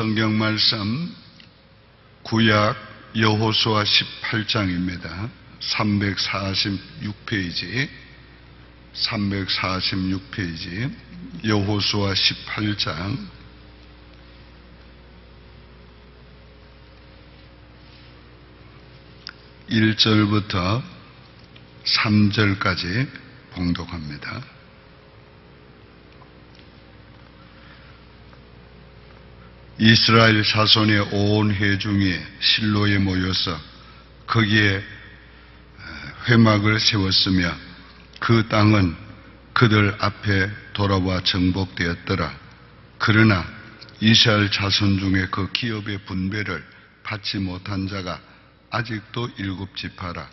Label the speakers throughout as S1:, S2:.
S1: 성경 말씀 구약 여호수아 18장입니다. 346페이지 346페이지 여호수아 18장 1절부터 3절까지 봉독합니다. 이스라엘 자손의 온 회중이 실로에 모여서 거기에 회막을 세웠으며 그 땅은 그들 앞에 돌아와 정복되었더라. 그러나 이스라엘 자손 중에 그 기업의 분배를 받지 못한 자가 아직도 일곱 지파라.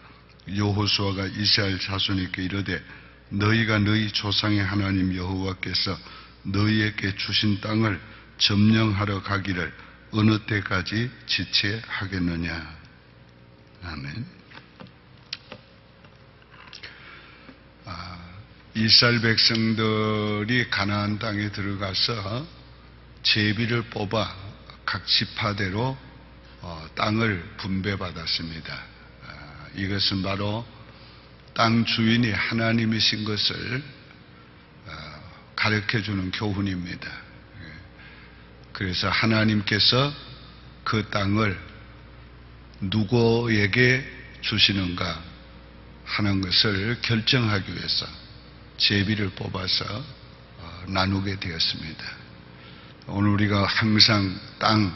S1: 여호수아가 이스라엘 자손에게 이르되 너희가 너희 조상의 하나님 여호와께서 너희에게 주신 땅을 점령하러 가기를 어느 때까지 지체하겠느냐. 아멘. 아, 이스라엘 백성들이 가나안 땅에 들어가서 제비를 뽑아 각 지파대로 어, 땅을 분배받았습니다. 아, 이것은 바로 땅 주인이 하나님이신 것을 어, 가르쳐 주는 교훈입니다. 그래서 하나님께서 그 땅을 누구에게 주시는가 하는 것을 결정하기 위해서 제비를 뽑아서 어, 나누게 되었습니다. 오늘 우리가 항상 땅,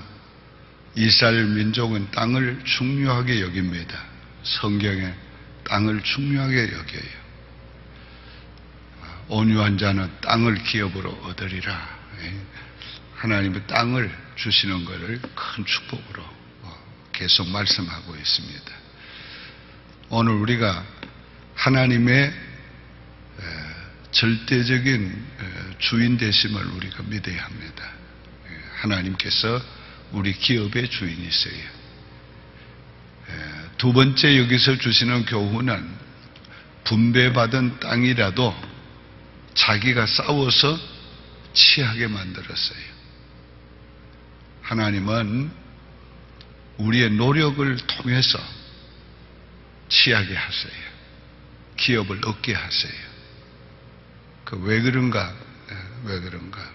S1: 이스라엘 민족은 땅을 중요하게 여깁니다. 성경에 땅을 중요하게 여겨요. 어, 온유한 자는 땅을 기업으로 얻으리라. 예. 하나님의 땅을 주시는 것을 큰 축복으로 어, 계속 말씀하고 있습니다. 오늘 우리가 하나님의 절대적인 주인 되심을 우리가 믿어야 합니다. 하나님께서 우리 기업의 주인이세요. 두 번째 여기서 주시는 교훈은 분배받은 땅이라도 자기가 싸워서 취하게 만들었어요. 하나님은 우리의 노력을 통해서 취하게 하세요. 기업을 얻게 하세요. 그 왜 그런가? 예, 왜 그런가?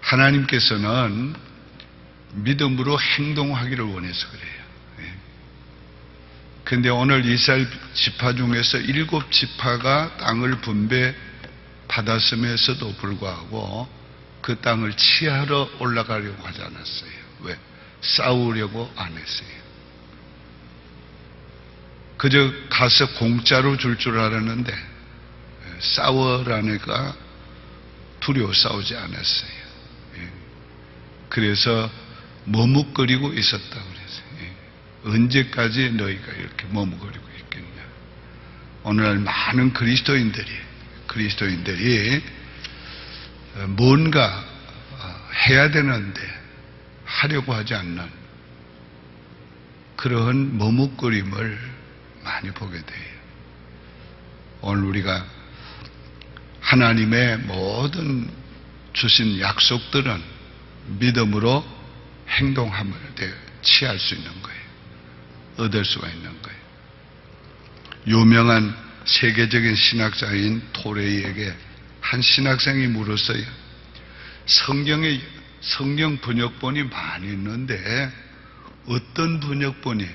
S1: 하나님께서는 믿음으로 행동하기를 원해서 그래요. 그런데 예. 오늘 이스라엘 지파 중에서 일곱 지파가 땅을 분배 받았음에서도 불구하고 그 땅을 치하러 올라가려고 하지 않았어요. 왜? 싸우려고 안 했어요. 그저 가서 공짜로 줄줄 알았는데 싸워라니까 두려워 싸우지 않았어요. 예. 그래서 머뭇거리고 있었다 그랬어요. 예. 언제까지 너희가 이렇게 머뭇거리고 있겠냐? 오늘날 많은 그리스도인들이 그리스도인들이 뭔가 해야 되는데 하려고 하지 않는 그러한 머뭇거림을 많이 보게 돼요. 오늘 우리가 하나님의 모든 주신 약속들은 믿음으로 행동함을 취할 수 있는 거예요. 얻을 수가 있는 거예요. 유명한 세계적인 신학자인 토레이에게 한 신학생이 물었어요. 성경에 성경 번역본이 많이 있는데 어떤 번역본이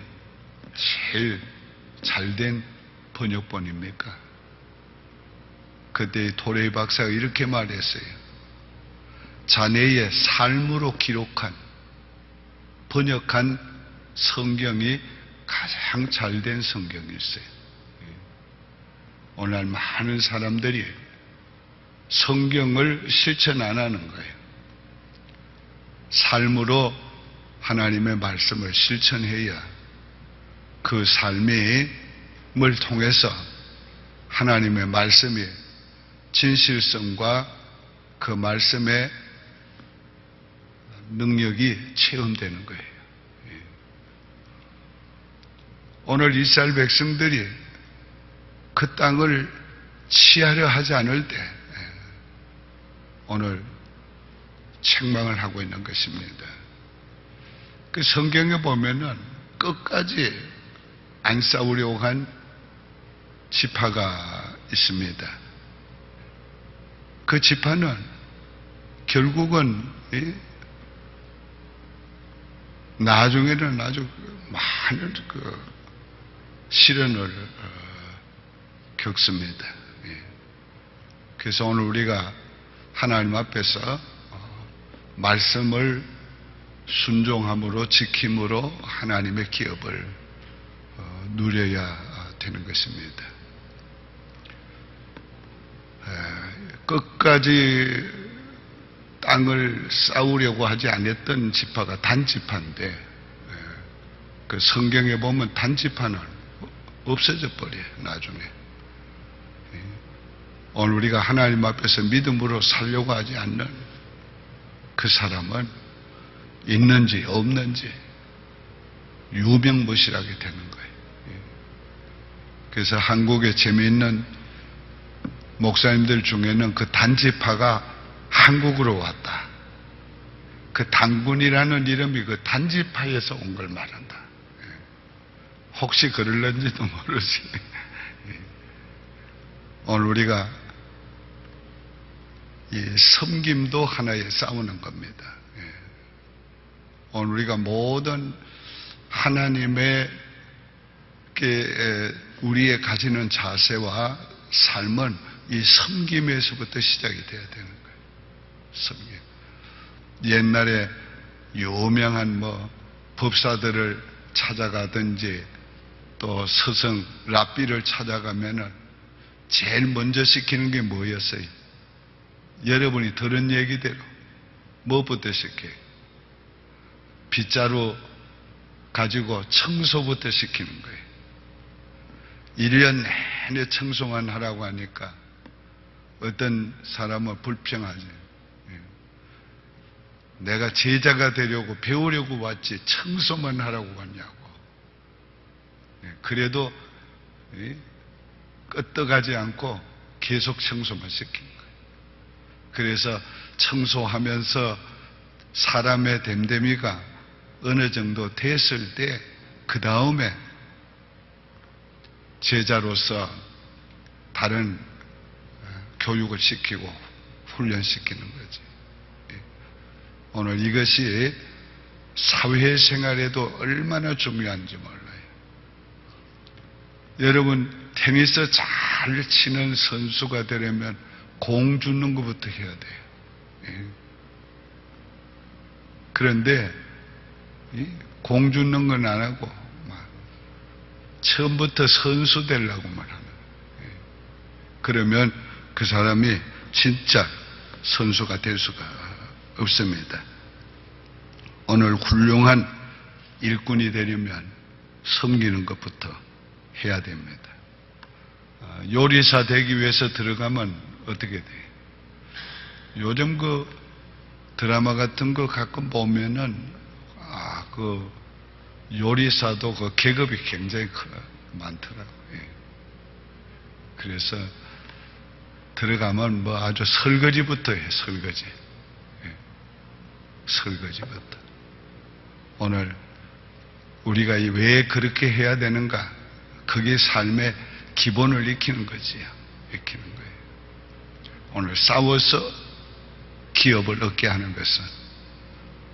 S1: 제일 잘된 번역본입니까? 그때 도레이 박사가 이렇게 말했어요. 자네의 삶으로 기록한 번역한 성경이 가장 잘된 성경일세요. 오늘 많은 사람들이 성경을 실천 안 하는 거예요. 삶으로 하나님의 말씀을 실천해야 그 삶을 통해서 하나님의 말씀이 진실성과 그 말씀의 능력이 체험되는 거예요. 예. 오늘 이스라엘 백성들이 그 땅을 취하려 하지 않을 때 오늘 책망을 하고 있는 것입니다. 그 성경에 보면은 끝까지 안 싸우려고 한 지파가 있습니다. 그 지파는 결국은 이 나중에는 아주 많은 그 시련을 어, 겪습니다. 예. 그래서 오늘 우리가 하나님 앞에서 어, 말씀을 순종함으로 지킴으로 하나님의 기업을 어, 누려야 되는 것입니다. 에, 끝까지 땅을 싸우려고 하지 않았던 지파가 단지파인데 에, 그 성경에 보면 단지파는 없어져 버려요 나중에 예. 오늘 우리가 하나님 앞에서 믿음으로 살려고 하지 않는 그 사람은 있는지 없는지 유명무실하게 되는 거예요. 예. 그래서 한국에 재미있는 목사님들 중에는 그 단지파가 한국으로 왔다. 그 단군이라는 이름이 그 단지파에서 온 걸 말한다. 예. 혹시 그럴런지도 모르지. 예. 오늘 우리가 이 섬김도 하나의 싸우는 겁니다. 예. 오늘 우리가 모든 하나님의 우리의 가지는 자세와 삶은 이 섬김에서부터 시작이 돼야 되는 거예요. 섬김. 옛날에 유명한 뭐 법사들을 찾아가든지 또 스승 랍비를 찾아가면은 제일 먼저 시키는 게 뭐였어요? 여러분이 들은 얘기대로 무엇부터 시켜요? 빗자루 가지고 청소부터 시키는 거예요. 1년 내내 청소만 하라고 하니까 어떤 사람은 불평하지. 예. 내가 제자가 되려고 배우려고 왔지 청소만 하라고 왔냐고. 예. 그래도 끄떡하지 않고 계속 청소만 시킨 거예요. 그래서 청소하면서 사람의 됨됨이가 어느 정도 됐을 때, 그 다음에 제자로서 다른 어, 교육을 시키고 훈련시키는 거지. 예. 오늘 이것이 사회생활에도 얼마나 중요한지 몰라요. 여러분, 테니스 잘 치는 선수가 되려면 공 주는 것부터 해야 돼요. 예. 그런데 공 주는 건 안 하고 처음부터 선수 되려고만 하는 예. 그러면 그 사람이 진짜 선수가 될 수가 없습니다. 오늘 훌륭한 일꾼이 되려면 섬기는 것부터 해야 됩니다. 아, 요리사 되기 위해서 들어가면 어떻게 돼? 요즘 그 드라마 같은 거 가끔 보면은 아, 그 요리사도 그 계급이 굉장히 많더라고요. 예. 그래서 들어가면 뭐 아주 설거지부터 해, 설거지. 예. 설거지부터. 오늘 우리가 왜 그렇게 해야 되는가? 그게 삶의 기본을 익히는 거지요. 익히는 거예요. 오늘 싸워서 기업을 얻게 하는 것은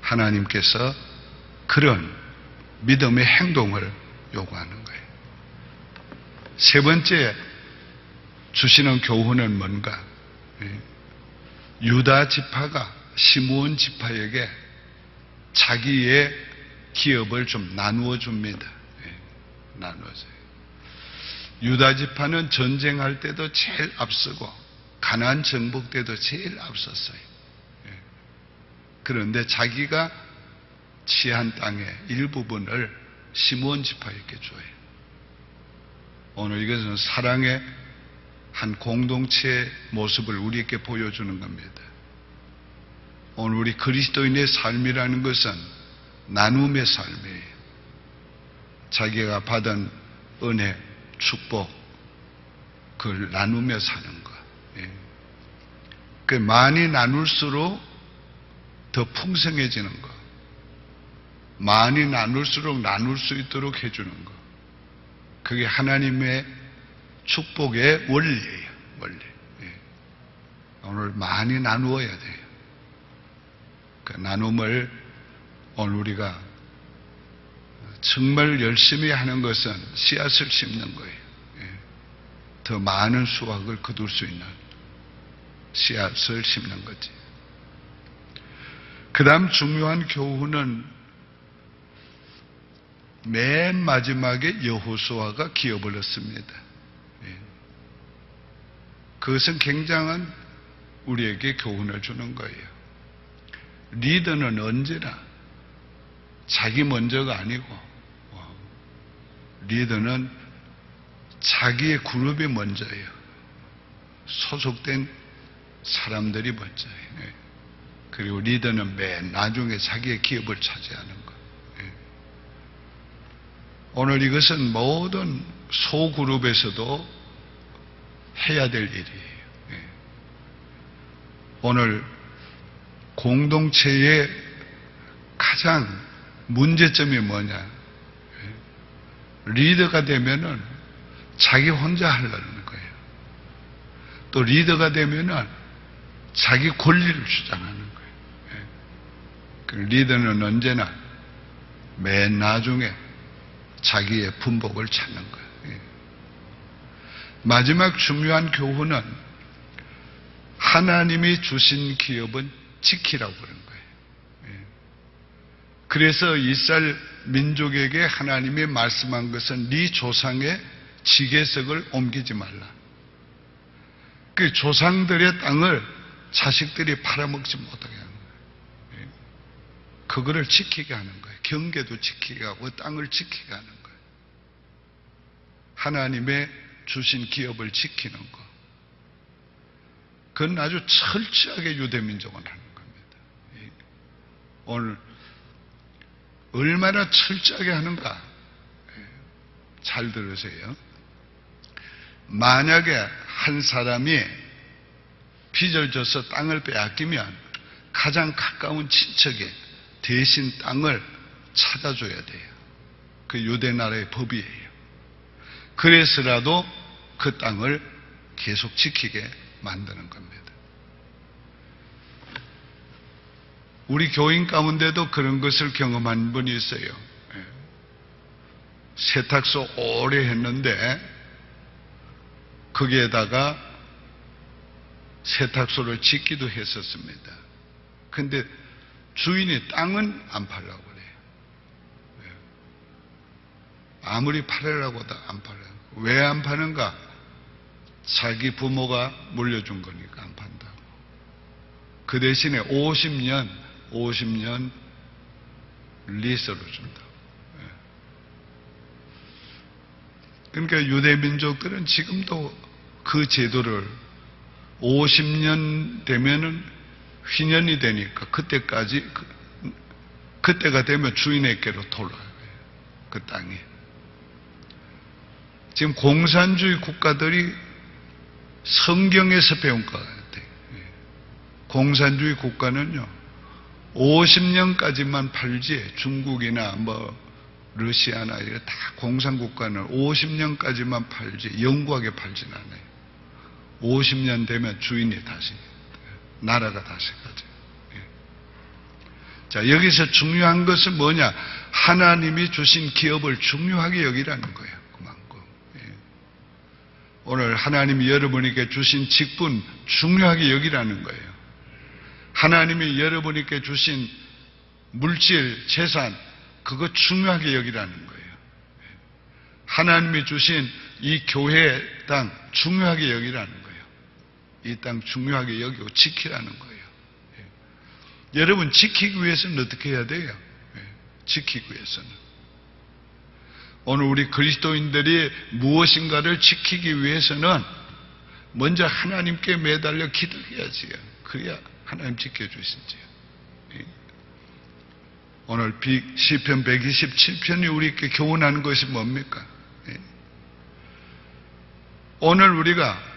S1: 하나님께서 그런 믿음의 행동을 요구하는 거예요. 세 번째 주시는 교훈은 뭔가? 예. 유다 지파가 시므온 지파에게 자기의 기업을 좀 나누어 줍니다. 예. 나누어줘요. 유다 지파는 전쟁할 때도 제일 앞서고 가나안 정복 때도 제일 앞섰어요. 예. 그런데 자기가 취한 땅의 일부분을 시므온 지파에게 줘요. 오늘 이것은 사랑의 한 공동체의 모습을 우리에게 보여주는 겁니다. 오늘 우리 그리스도인의 삶이라는 것은 나눔의 삶이에요. 자기가 받은 은혜, 축복, 그걸 나누며 사는 것. 예. 그 많이 나눌수록 더 풍성해지는 것. 많이 나눌수록 나눌 수 있도록 해주는 것. 그게 하나님의 축복의 원리예요. 원리. 예. 오늘 많이 나누어야 돼요. 그 나눔을 오늘 우리가 정말 열심히 하는 것은 씨앗을 심는 거예요. 예. 더 많은 수확을 거둘 수 있는 씨앗을 심는 거지. 그 다음 중요한 교훈은 맨 마지막에 여호수아가 기업을 얻습니다. 예. 그것은 굉장한 우리에게 교훈을 주는 거예요. 리더는 언제나 자기 먼저가 아니고 어, 리더는 자기의 그룹이 먼저예요. 소속된 사람들이 먼저예요. 예. 그리고 리더는 맨 나중에 자기의 기업을 차지하는 거. 예. 오늘 이것은 모든 소그룹에서도 해야 될 일이에요. 예. 오늘 공동체의 가장 문제점이 뭐냐? 예. 리더가 되면은 자기 혼자 하려는 거예요. 또 리더가 되면은 자기 권리를 주장하는 거예요. 예. 그 리더는 언제나 맨 나중에 자기의 분복을 찾는 거예요. 예. 마지막 중요한 교훈은 하나님이 주신 기업은 지키라고 그런 거예요. 예. 그래서 이스라엘 민족에게 하나님이 말씀한 것은 네 조상의 지계석을 옮기지 말라. 그 조상들의 땅을 자식들이 팔아먹지 못하게 하는 거예요. 예. 그거를 지키게 하는 거예요. 경계도 지키게 하고 땅을 지키게 하는 거예요. 하나님의 주신 기업을 지키는 것. 그건 아주 철저하게 유대민족은 하는 겁니다. 예. 오늘 얼마나 철저하게 하는가? 예. 잘 들으세요. 만약에 한 사람이 빚을 져서 땅을 빼앗기면 가장 가까운 친척에 대신 땅을 찾아줘야 돼요. 그 유대 나라의 법이에요. 그래서라도 그 땅을 계속 지키게 만드는 겁니다. 우리 교인 가운데도 그런 것을 경험한 분이 있어요. 예. 세탁소 오래 했는데 거기에다가 세탁소를 짓기도 했었습니다. 근데 주인이 땅은 안 팔라고 그래요. 예. 아무리 팔으라고 해도 안 팔아요. 왜 안 파는가? 자기 부모가 물려준 거니까 안 판다고. 그 대신에 50년, 50년 리스로 준다고. 예. 그러니까 유대 민족들은 지금도 그 제도를 50년 되면은 휘년이 되니까 그때까지 그, 그때가 되면 주인에게로 돌아요. 그 땅이. 지금 공산주의 국가들이 성경에서 배운 것 같아요. 예. 공산주의 국가는요, 50년까지만 팔지 중국이나 뭐 러시아나 이런 다 공산국가는 50년까지만 팔지 영구하게 팔진 않아요. 50년 되면 주인이 다시 나라가 다시 가죠. 예. 자 여기서 중요한 것은 뭐냐? 하나님이 주신 기업을 중요하게 여기라는 거예요. 그만큼. 예. 오늘 하나님이 여러분에게 주신 직분 중요하게 여기라는 거예요. 하나님이 여러분에게 주신 물질, 재산, 그거 중요하게 여기라는 거예요. 하나님이 주신 이 교회 땅 중요하게 여기라는 거예요. 이 땅 중요하게 여기고 지키라는 거예요. 예. 여러분 지키기 위해서는 어떻게 해야 돼요? 예. 지키기 위해서는 오늘 우리 그리스도인들이 무엇인가를 지키기 위해서는 먼저 하나님께 매달려 기도해야지요. 그래야 하나님 지켜주시지요. 예. 오늘 시편 127편이 우리에게 교훈하는 것이 뭡니까? 예. 오늘 우리가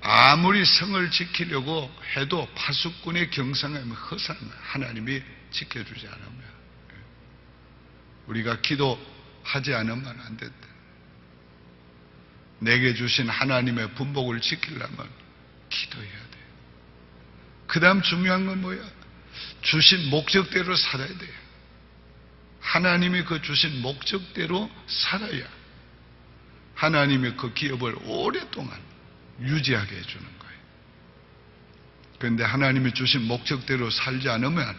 S1: 아무리 성을 지키려고 해도 파수꾼의 경상하면 허산 하나님이 지켜주지 않으면 우리가 기도하지 않으면 안 된다. 내게 주신 하나님의 분복을 지키려면 기도해야 돼. 그 다음 중요한 건 뭐야? 주신 목적대로 살아야 돼요. 하나님이 그 주신 목적대로 살아야 하나님이 그 기업을 오랫동안 유지하게 해주는 거예요. 그런데 하나님이 주신 목적대로 살지 않으면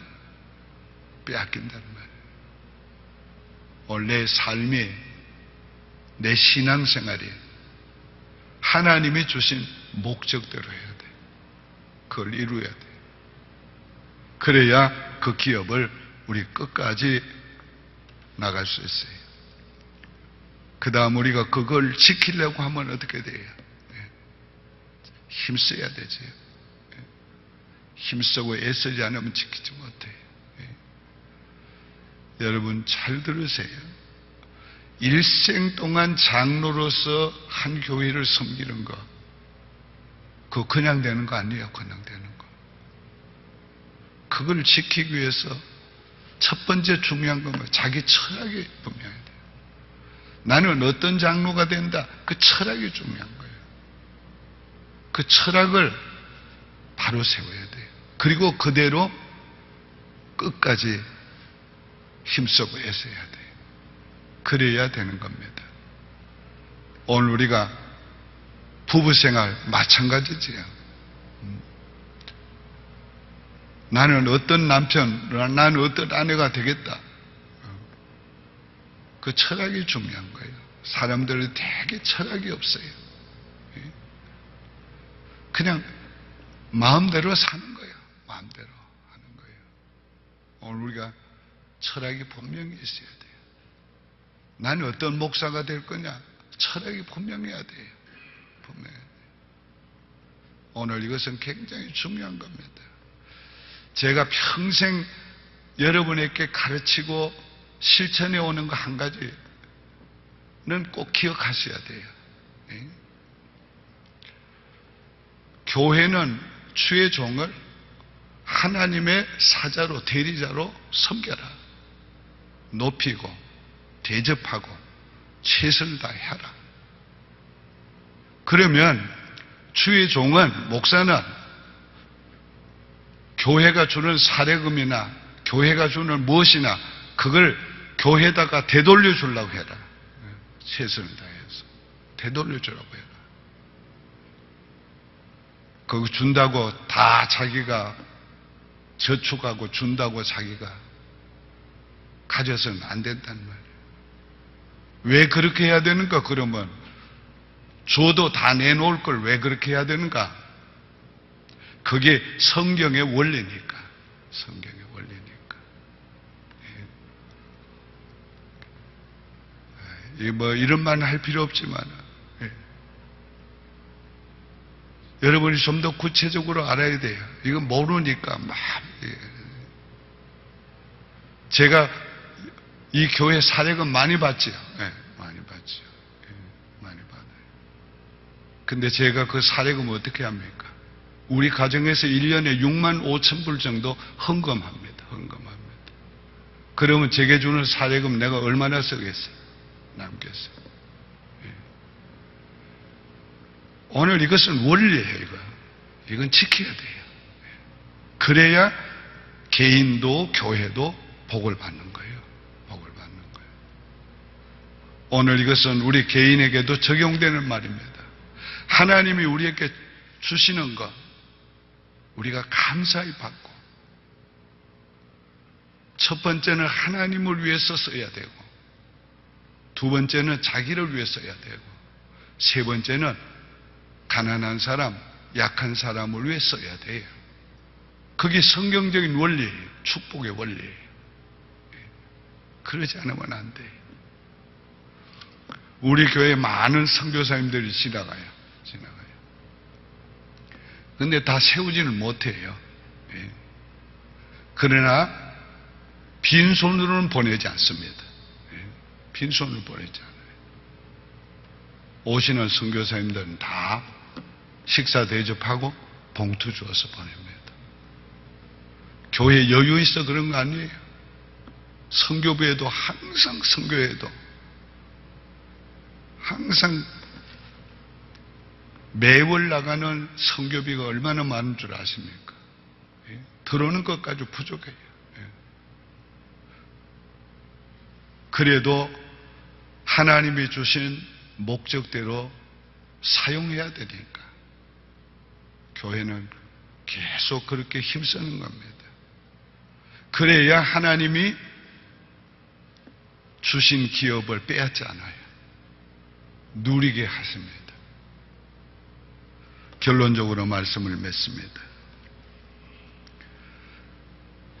S1: 빼앗긴다는 말이에요. 내 삶이, 내 신앙생활이 하나님이 주신 목적대로 돼. 그걸 이루어야 돼. 그래야 그 기업을 우리 끝까지 나갈 수 있어요. 그 다음 우리가 그걸 지키려고 하면 어떻게 돼요? 네. 힘써야 되지. 네. 힘쓰고 애쓰지 않으면 지키지 못해요. 네. 여러분 잘 들으세요. 일생 동안 장로로서 한 교회를 섬기는 거, 그거 그냥 되는 거 아니에요. 그냥 되는 거. 그걸 지키기 위해서 첫 번째 중요한 건? 자기 철학이 분명해야 돼요. 나는 어떤 장로가 된다. 그 철학이 중요한 거예요. 그 철학을 바로 세워야 돼요. 그리고 그대로 끝까지 힘쓰고 애써야 돼요. 그래야 되는 겁니다. 오늘 우리가 부부 생활 마찬가지지요. 음. 나는 어떤 남편, 나는 어떤 아내가 되겠다. 그 철학이 중요한 거예요. 사람들은 되게 철학이 없어요. 예. 그냥 마음대로 사는 거예요. 마음대로 하는 거예요. 오늘 우리가 철학이 분명히 있어야 돼요. 나는 어떤 목사가 될 거냐? 철학이 분명해야 돼요. 돼요. 오늘 이것은 굉장히 중요한 겁니다. 제가 평생 여러분에게 가르치고 실천해 오는 거 한 가지는 꼭 기억하셔야 돼요. 네? 교회는 주의 종을 하나님의 사자로 대리자로 섬겨라. 높이고 대접하고 최선을 다해라. 그러면 주의 종은 목사는 교회가 주는 사례금이나 교회가 주는 무엇이나 그걸 교회에다가 되돌려 주려고 해라. 최선을 다해서 되돌려 주라고 해라. 그거 준다고 다 자기가 저축하고 준다고 자기가 가져서는 안 된다는 말이에요. 왜 그렇게 해야 되는가? 그러면 줘도 다 내놓을 걸 왜 그렇게 해야 되는가? 그게 성경의 원리니까. 성경의 원리니까. 예. 뭐 이런 말은 할 필요 없지만 예. 여러분이 좀 더 구체적으로 알아야 돼요. 이건 모르니까 막 예. 제가 이 교회 사례금 많이 받지요. 예, 많이 받지요. 예, 많이 받아요. 근데 제가 그 사례금 어떻게 합니까? 우리 가정에서 1년에 6만 5천 불 정도 헌금합니다. 헌금합니다. 그러면 제게 주는 사례금 내가 얼마나 쓰겠어요? 남겠어요. 예. 오늘 이것은 원리예요, 이거. 이건 지켜야 돼요. 예. 그래야 개인도 교회도 복을 받는 거예요. 복을 받는 거예요. 오늘 이것은 우리 개인에게도 적용되는 말입니다. 하나님이 우리에게 주시는 것, 우리가 감사히 받고, 첫 번째는 하나님을 위해서 써야 되고, 두 번째는 자기를 위해 써야 되고, 세 번째는 가난한 사람, 약한 사람을 위해 써야 돼요. 그게 성경적인 원리예요. 축복의 원리예요. 그러지 않으면 안 돼요. 우리 교회 많은 선교사님들이. 지나가요. 근데 다 세우지는 못해요. 예. 그러나 빈손으로는 보내지 않습니다. 예. 빈손으로 보내지 않아요. 오시는 선교사님들은 다 식사 대접하고 봉투 주어서 보냅니다. 교회 여유 있어 그런 거 아니에요. 성교부에도 항상 성교에도 항상 매월 나가는 성교비가 얼마나 많은 줄 아십니까? 예? 들어오는 것까지 부족해요. 예. 그래도 하나님이 주신 목적대로 사용해야 되니까 교회는 계속 그렇게 힘쓰는 겁니다. 그래야 하나님이 주신 기업을 빼앗지 않아요. 누리게 하십니다. 결론적으로 말씀을 맺습니다.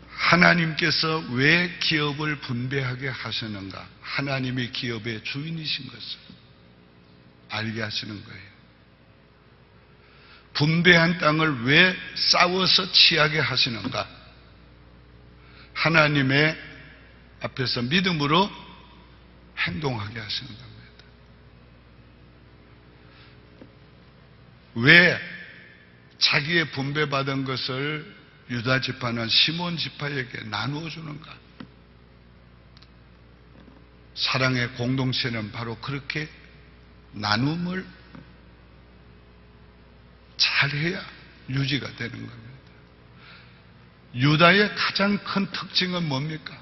S1: 하나님께서 왜 기업을 분배하게 하시는가? 하나님이 기업의 주인이신 것을 알게 하시는 거예요. 분배한 땅을 왜 싸워서 취하게 하시는가? 하나님의 앞에서 믿음으로 행동하게 하시는 겁니다. 왜 자기의 분배받은 것을 유다 지파는 시몬 지파에게 나누어 주는가? 사랑의 공동체는 바로 그렇게 나눔을 잘해야 유지가 되는 겁니다. 유다의 가장 큰 특징은 뭡니까?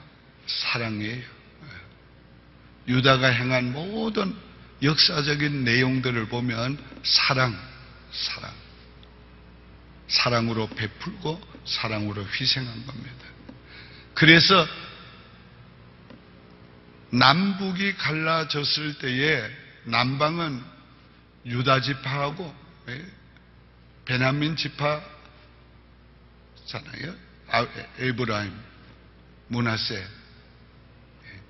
S1: 사랑이에요. 유다가 행한 모든 역사적인 내용들을 보면 사랑, 사랑. 사랑으로 베풀고 사랑으로 희생한 겁니다. 그래서 남북이 갈라졌을 때에 남방은 유다 지파하고 예, 베냐민 지파잖아요. 아, 에브라임, 문하세. 예.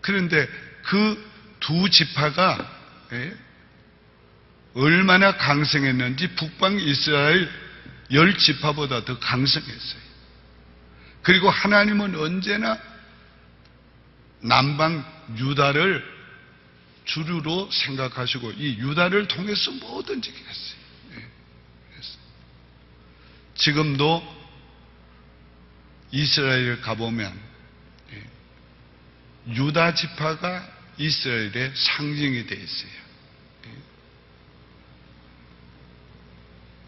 S1: 그런데 그 두 지파가 예, 얼마나 강성했는지 북방 이스라엘 열 지파보다 더 강성했어요. 그리고 하나님은 언제나 남방 유다를 주류로 생각하시고 이 유다를 통해서 뭐든지 했어요. 네, 지금도 이스라엘 가보면 예, 유다 지파가 이스라엘의 상징이 되어 있어요.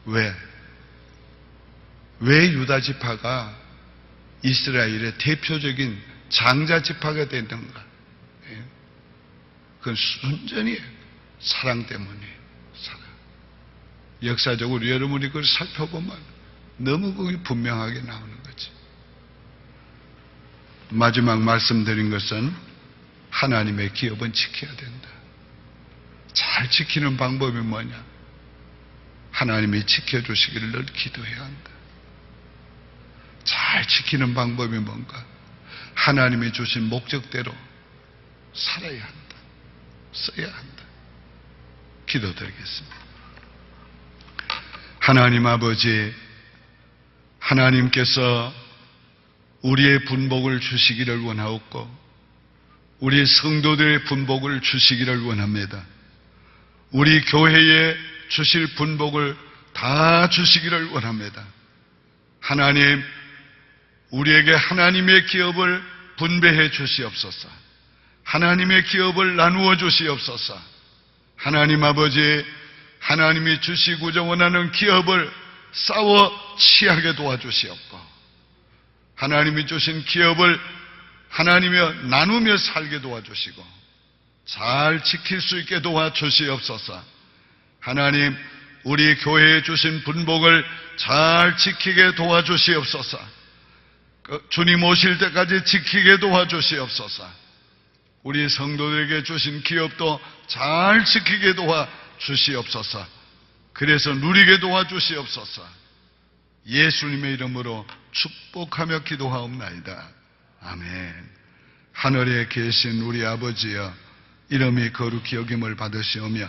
S1: 왜? 왜 유다 지파가 이스라엘의 대표적인 장자 지파가 됐는가? 예. 그건 순전히 사랑 때문이에요. 사랑. 역사적으로 여러분이 그걸 살펴보면 너무 그게 분명하게 나오는 거지. 마지막 말씀드린 것은 하나님의 기업은 지켜야 된다. 잘 지키는 방법이 뭐냐? 하나님이 지켜주시기를 늘 기도해야 한다. 잘 지키는 방법이 뭔가? 하나님이 주신 목적대로 살아야 한다. 써야 한다. 기도드리겠습니다. 하나님 아버지, 하나님께서 우리의 분복을 주시기를 원하옵고, 우리 성도들의 분복을 주시기를 원합니다. 우리 교회에 주실 분복을 다 주시기를 원합니다. 하나님, 우리에게 하나님의 기업을 분배해 주시옵소서. 하나님의 기업을 나누어 주시옵소서. 하나님 아버지, 하나님이 주시고자 원하는 기업을 싸워 취하게 도와주시옵고, 하나님이 주신 기업을 하나님여 나누며 살게 도와주시고, 잘 지킬 수 있게 도와주시옵소서. 하나님, 우리 교회에 주신 분복을 잘 지키게 도와주시옵소서. 그 주님 오실 때까지 지키게 도와주시옵소서. 우리 성도들에게 주신 기업도 잘 지키게 도와주시옵소서. 그래서 누리게 도와주시옵소서. 예수님의 이름으로 축복하며 기도하옵나이다. 아멘. 하늘에 계신 우리 아버지여, 이름이 거룩히 여김을 받으시오며,